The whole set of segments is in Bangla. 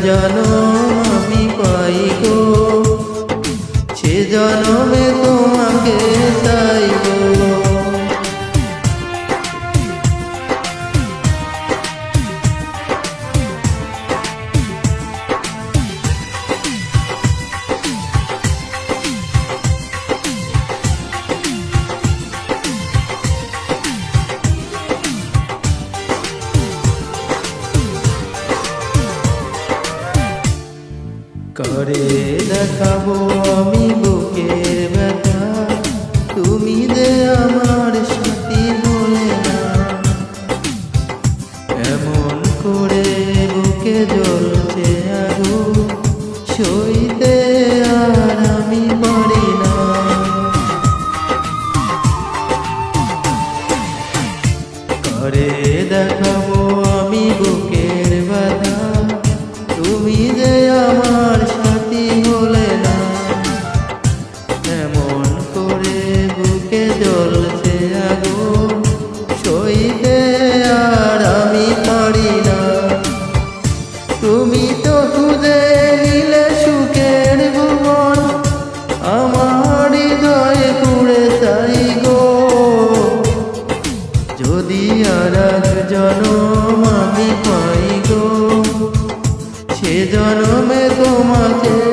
জনম করে দেখাবো আমি বুকের ব্যথা। তুমি যে আমার সাথী বলে না। এমন করে বুকে জ্বলছে আগু তুমি তো খুঁজে নিলে সুখের ভুবন। আমার হৃদয়ে পুড়ে তাই গো। যদি আর জনম আমি পাই গো, সে জনমে তোমাকে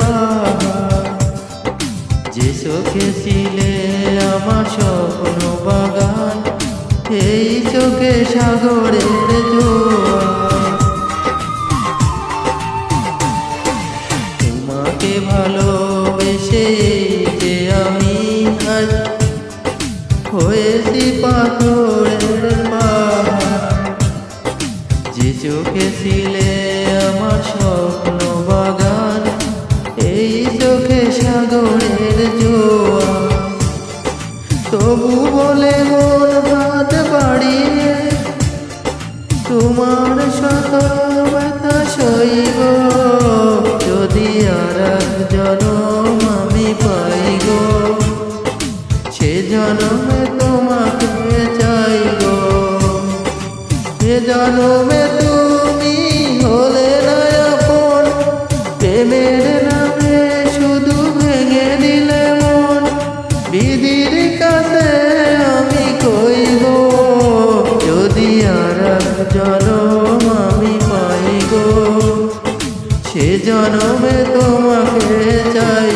পাহাড় যে চোখে ছিলে আমার স্বপ্ন বাগান এই চোখে সাগরের তোমাকে ভালোবেসে যে আমি আজ হয়েছি পাথরের শত ব্যথা যদি আর জনম আমি পাই সে জনমে তোমাকে চাই গো সে জনমে তুমি জনমে তোমাকে চাই।